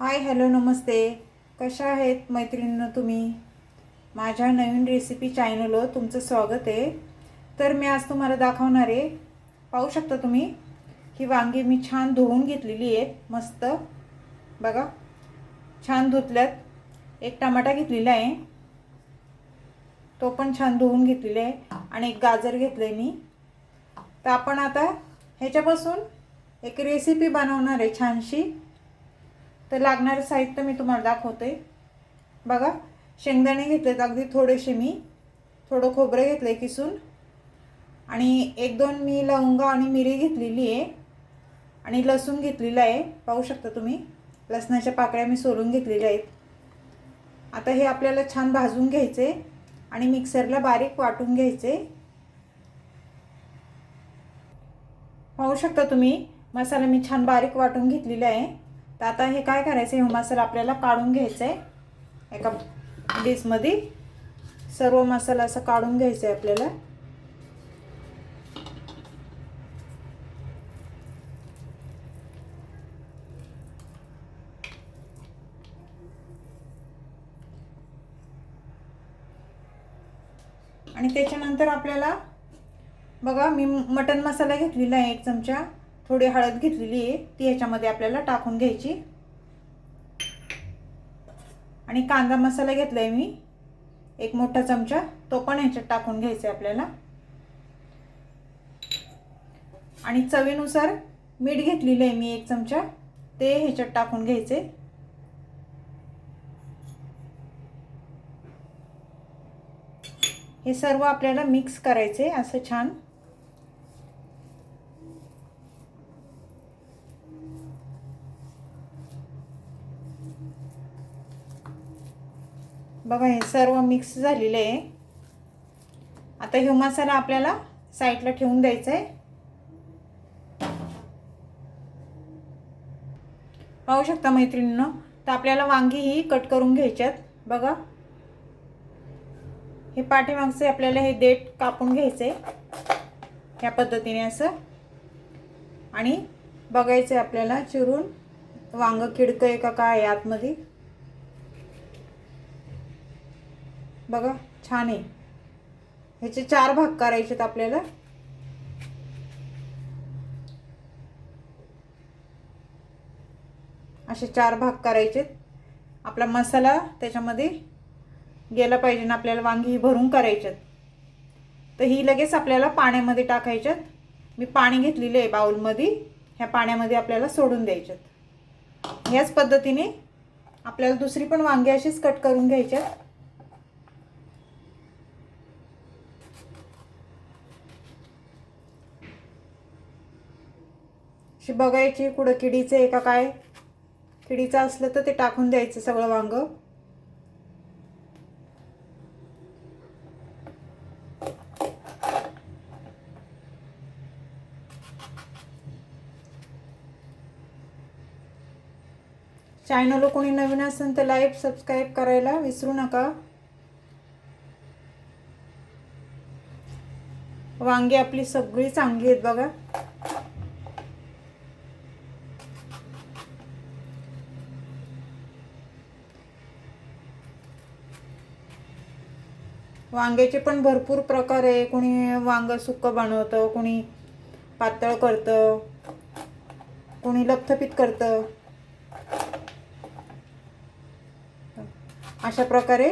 Hi hello नमस्ते. कशा आहेत मैत्रिणींनो तुम्ही? माझ्या नवीन रेसिपी चॅनलवर तुमचं स्वागत आहे. तर मी आज तुम्हाला दाखवणार आहे. पाहू शकता तुम्ही? ही वांगी मी छान धुवून घेतलेली आहेत मस्त. बघा. छान धुतल्यात. एक टमाटा घेतलेला आहे. तो पण छान धुवून घेतलेला आहे. आणि एक गाजर घेतलं आहे मी. तर आपण आता ह्याच्यापासून एक रेसिपी बनवणार आहे छानशी. तर लागणारं साहित्य मी तुम्हाला दाखवते. बघा शेंगदाणे घेतलेत अगदी थोडेसे मी. थोडं खोबरं घेतलं आहे किसून. आणि एक दोन मी लवंगा आणि मिरी घेतलेली आहे. आणि लसूण घेतलेलं आहे. पाहू शकता तुम्ही लसणाच्या पाकळ्या मी सोलून घेतलेल्या आहेत. आता हे आपल्याला छान भाजून घ्यायचे आणि मिक्सरला बारीक वाटून घ्यायचे. पाहू शकता तुम्ही मसाला मी छान बारीक वाटून घेतलेला आहे. तर आता हे काय करायचं हे मसाला आपल्याला काढून घ्यायचं आहे एका डिशमध्ये सर्व मसाला असं काढून घ्यायचं आहे आपल्याला. आणि त्याच्यानंतर आपल्याला बघा मी मटन मसाला घेतलेला आहे एक चमचा. थोडी हळद घेतलेली आहे ती ह्याच्यामध्ये आपल्याला टाकून घ्यायची. आणि कांदा मसाला घेतला आहे मी एक मोठा चमचा तो पण ह्याच्यात टाकून घ्यायचा आहे आपल्याला. आणि चवीनुसार मीठ घेतलेलं आहे मी एक चमचा ते ह्याच्यात टाकून घ्यायचे. हे सर्व आपल्याला मिक्स करायचे असं छान. बघा हे सर्व मिक्स झालेले आहे. आता हे मसाला आपल्याला साईडला ठेवून द्यायचा आहे पाहू शकता मैत्रिणीनं तर आपल्याला वांगी ही कट करून घ्यायच्यात. बघा. हे पाठीमागचे आपल्याला हे देठ कापून घ्यायचे ह्या पद्धतीने असं. आणि बघायचं आपल्याला चिरून वांग किडकं आहे का काय आतमध्ये बघा छान आहे. ह्याचे चार भाग करायचेत आपल्याला. असे चार भाग करायचेत आपला मसाला त्याच्यामध्ये गेला पाहिजे ना आपल्याला वांगी ही भरून करायच्यात तर ही लगेच आपल्याला पाण्यामध्ये टाकायच्यात मी पाणी घेतलेलं आहे बाऊलमध्ये ह्या पाण्यामध्ये आपल्याला सोडून द्यायच्यात ह्याच पद्धतीने आपल्याला दुसरी पण वांगी अशीच कट करून घ्यायच्यात बघायची कुठं किडीचं आहे का काय? किडीचं असलं तर ते टाकून द्यायचं सगळं वांग. चॅनल कोणी नवीन असेल तर लाईक सबस्क्राईब करायला विसरू नका. वांगी आपली सगळी चांगली आहेत बघा. वांग्याचे पण भरपूर प्रकार आहे. कोणी वांग सुक्कं बनवतं कोणी पातळ करतं कोणी लपथपीत करतं. अशा प्रकारे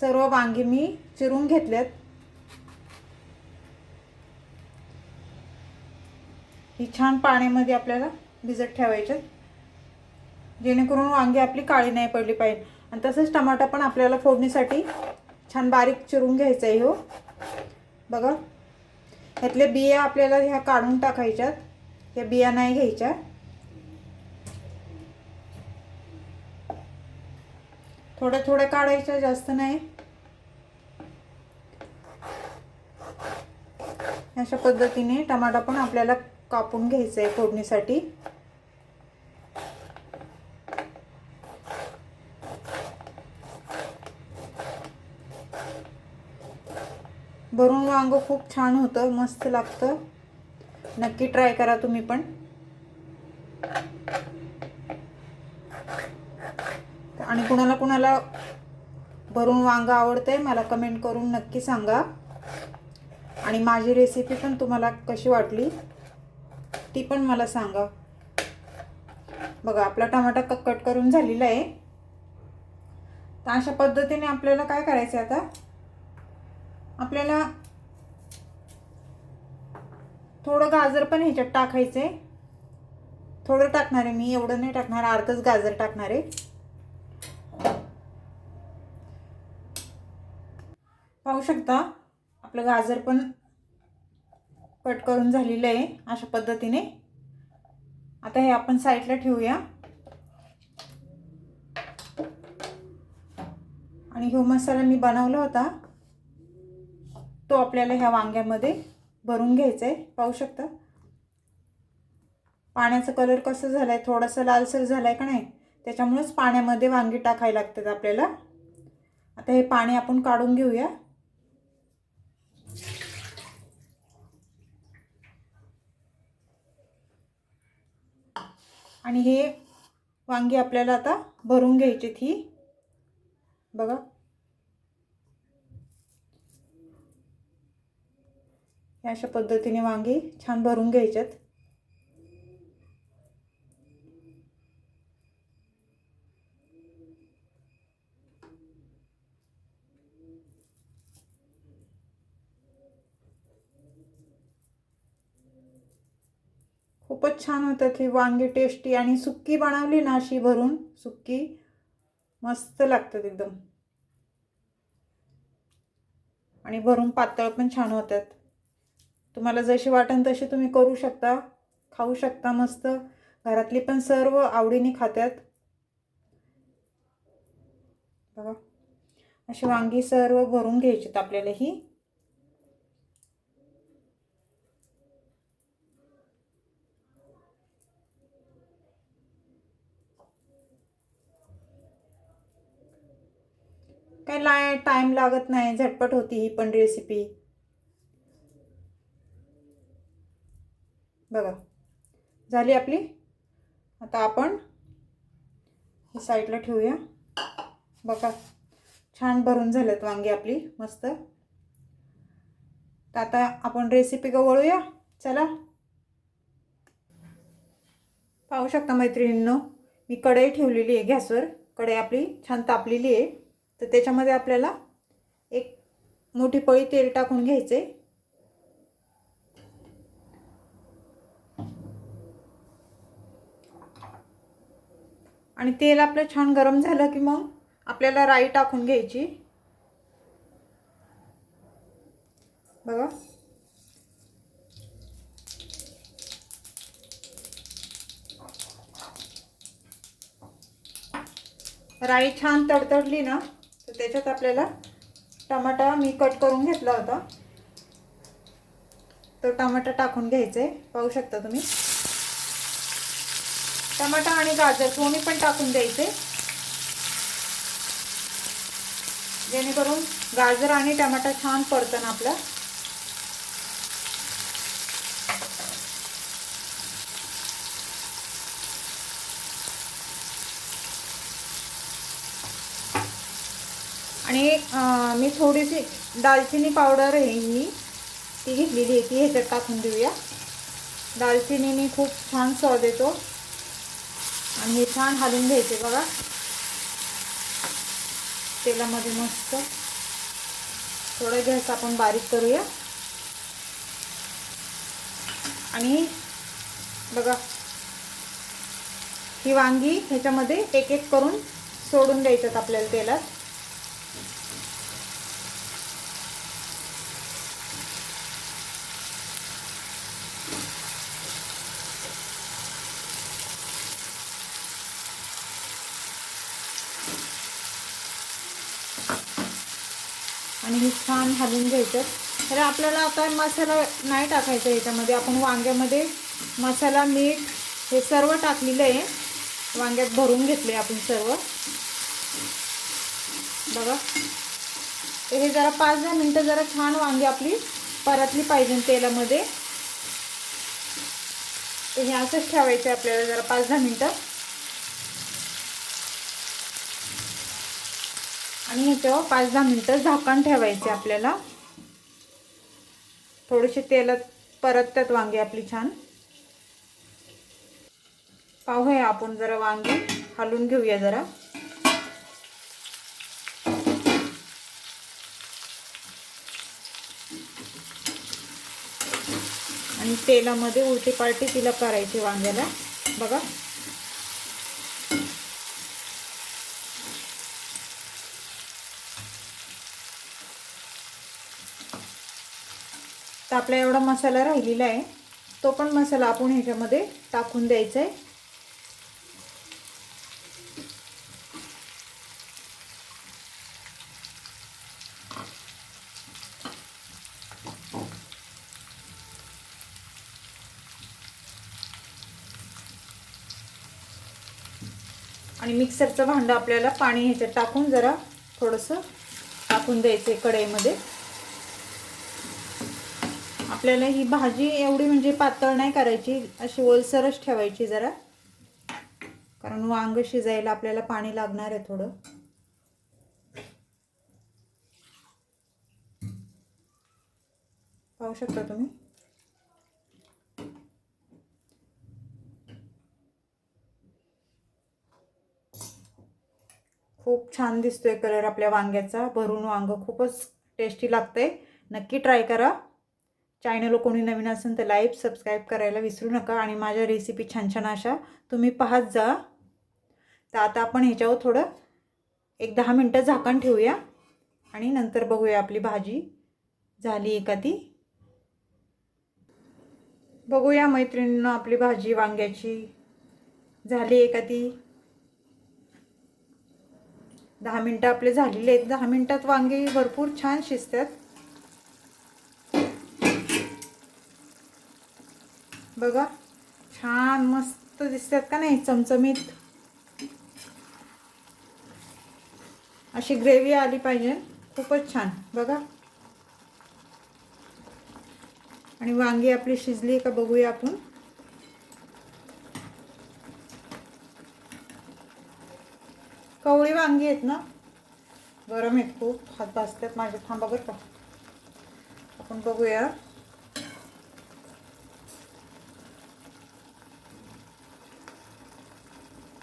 सर्व वांगी मी चिरून घेतल्यात. ही छान पाण्यामध्ये आपल्याला भिजत ठेवायच्यात जेणेकरून वांगी आपली काळी नाही पडली पाहिजे. आणि तसंच टमाटा पण आपल्याला फोडणीसाठी छान बारीक चिरून घ्यायचं आहे हो. बघा. ह्यातल्या बिया आपल्याला ह्या काढून टाकायच्यात. ह्या बिया नाही घ्यायच्या. थोड्या थोड्या काढायच्या जास्त नाही. अशा पद्धतीने टमाटा पण आपल्याला कापून घ्यायचा आहे फोडणीसाठी. भरून वांग खूप छान होतं मस्त लागतं. नक्की ट्राय करा तुम्ही पण. आणि कुणाला कुणाला भरून वांगं आवडते मला कमेंट करून नक्की सांगा. आणि माझी रेसिपी पण तुम्हाला कशी वाटली ती पण मला सांगा. बघा आपला टमाटा कट करून झालेला आहे. तर अशा पद्धतीने आपल्याला काय करायचं आहे आता? आपल्याला थोडं गाजर पण ह्याच्यात टाकायचं आहे थोडं टाकणार आहे मी एवढं नाही टाकणार अर्धच गाजर टाकणार आहे. पाहू शकता आपलं गाजर पण कट करून झालेलं आहे अशा पद्धतीने. आता हे आपण साईडला ठेवूया. आणि ह्यो मसाला मी बनवला होता. तो आपल्याला ह्या वांग्यामध्ये भरून घ्यायचा आहे पाहू शकता? पाण्याचा कलर कसं झाला आहे थोडासा लालसर झाला आहे का नाही? त्याच्यामुळेच पाण्यामध्ये वांगी टाकायला लागतात आपल्याला. आता हे पाणी आपण काढून घेऊया. आणि हे वांगी आपल्याला आता भरून घ्यायची ही. बघा. हे अशा पद्धतीने वांगी छान भरून घ्यायच्यात. खूपच छान होतात ही वांगी टेस्टी आणि सुक्की बनवली ना अशी भरून सुक्की मस्त लागतात एकदम. आणि भरून पातळ पण छान होतात. तुम्हाला जशी वाटेल तशी तुम्ही करू शकता खाऊ शकता मस्त. घरातली पण सर्व आवडीने खात्यात. बघा. अशी वांगी सर्व भरून घ्यायची आपल्याला ही. काय लाय टाईम लागत नाही झटपट होती ही पण रेसिपी बघा. झाली आपली? आता आपण हे साईडला ठेवूया. बघा. छान भरून झाल्यात वांगी आपली. मस्त. तर आता आपण रेसिपी गवळूया वळूया. चला. पाहू शकता मैत्रिणींनो मी कढई ठेवलेली आहे गॅसवर. कढई आपली छान तापलेली आहे. तर त्याच्यामध्ये आपल्याला एक मोठी पळी तेल टाकून घ्यायचे आणि तेल आपलं छान गरम झालं की मग आपल्याला राई टाकून घ्यायची. बघा. राई छान तडतडली ना तर त्याच्यात आपल्याला टमाटा मी कट करून घेतला होता. तो टमाटा टाकून घ्यायचा आहे पाहू शकता तुम्ही. टमाटा आणि गाजर दोन्ही पण टाकून द्यायचे. जेणेकरून गाजर आणि टमाटा छान परतन आपला. आणि मी थोडीशी दालचिनी पावडर आहे ही ती घेतलेली आहे ती ह्याच्यात टाकून देऊया. दालचिनीने खूप छान स्वाद येतो. आणि हे छान हलवून घ्यायचे बघा. तेलामध्ये मस्त. थोडा गॅस आपण बारीक करूया. आणि बघा ही वांगी ह्याच्यामध्ये एक एक करून सोडून द्यायच्यात आपल्याला तेलात. आणि हे छान हलवून घ्यायचं. तर आपल्याला आता मसाला नाही टाकायचा याच्यामध्ये. आपण वांग्यामध्ये मसाला मीठ हे सर्व टाकलेलं आहे. वांग्यात भरून घेतले आपण सर्व. बघा. हे जरा पाच दहा मिनटं जरा छान वांगी आपली परतली पाहिजे तेलामध्ये. हे असंच ठेवायचं आपल्याला जरा पाच दहा मिनटं. आणि ह्याच्यावर पाच दहा मिनटं झाकण ठेवायचे आपल्याला थोडेसे तेलात परततात वांगे आपली छान. पाहूया आपण जरा वांगी हलवून घेऊया जरा. आणि तेलामध्ये उलटी पार्टी तिला करायची वांग्याला. बघा. तर आपला एवढा मसाला राहिलेला आहे. तो पण मसाला आपण ह्याच्यामध्ये टाकून द्यायचा आहे आणि मिक्सरचं भांडं आपल्याला पाणी ह्याच्यात टाकून जरा थोडंसं टाकून द्यायचं आहे कढईमध्ये. आपल्याला ही भाजी एवढी म्हणजे पातळ नाही करायची अशी ओलसरच ठेवायची जरा. कारण वांग शिजायला आपल्याला पाणी लागणार आहे थोडं. पाहू शकता तुम्ही? खूप छान दिसतोय कलर आपल्या वांग्याचा. भरून वांग खूपच टेस्टी लागतंय. नक्की ट्राय करा. चॅनल कोणी नवीन असेल तर लाईक सबस्क्राईब करायला विसरू नका आणि माझ्या रेसिपी छान छान अशा तुम्ही पाहत जा. तर आता आपण ह्याच्यावर थोडं एक दहा मिनटं झाकण ठेवूया आणि नंतर बघूया आपली भाजी झाली आहे का ती बघूया मैत्रिणीनं आपली भाजी वांग्याची झाली आहे का ती दहा मिनटं आपले झालेले आहेत. दहा मिनटात वांगे भरपूर छान शिजतात. बघा. छान मस्त दिसतात का नाही चमचमीत? अशी ग्रेव्ही आली पाहिजे. खूपच छान. बघा. आणि वांगी आपली शिजली का बघूया आपण. कवळी वांगी आहेत ना? गरम आहेत खूप. हात भाजतात. माझे थांबा बरं का. आपण बघूया.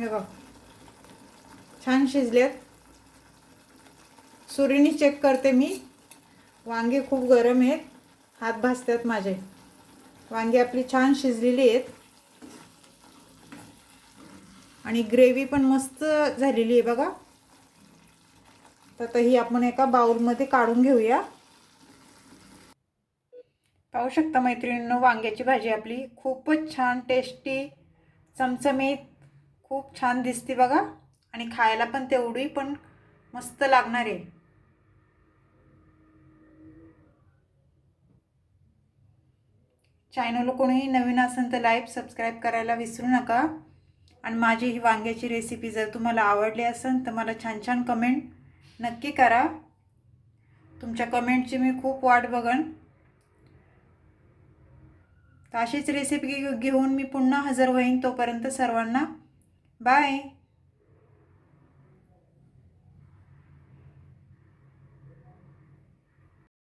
हे बघ. छान शिजलेत. सुरीने चेक करते मी. वांगे खूप गरम आहेत. हात भाजतात माझे. वांगी आपली छान शिजलेली आहेत. आणि ग्रेव्ही पण मस्त झालेली आहे बघा. तर आता ही आपण एका बाउलमध्ये काढून घेऊया. पाहू शकता मैत्रिणींनो वांग्याची भाजी आपली खूपच छान टेस्टी चमचमीत. खूप छान दिसते बघा. आणि खायला पण तेवढी पण मस्त लागणार आहे. चॅनल कोणीही नवीन असेल तर लाईक सबस्क्राईब करायला विसरू नका. आणि माझी ही वांग्याची रेसिपी जर तुम्हाला आवडली असेल तर मला छान छान कमेंट नक्की करा. तुमच्या कमेंटची मी खूप वाट बघन. तर अशीच रेसिपी घेऊन मी पुन्हा हजर होईन तोपर्यंत सर्वांना. बाय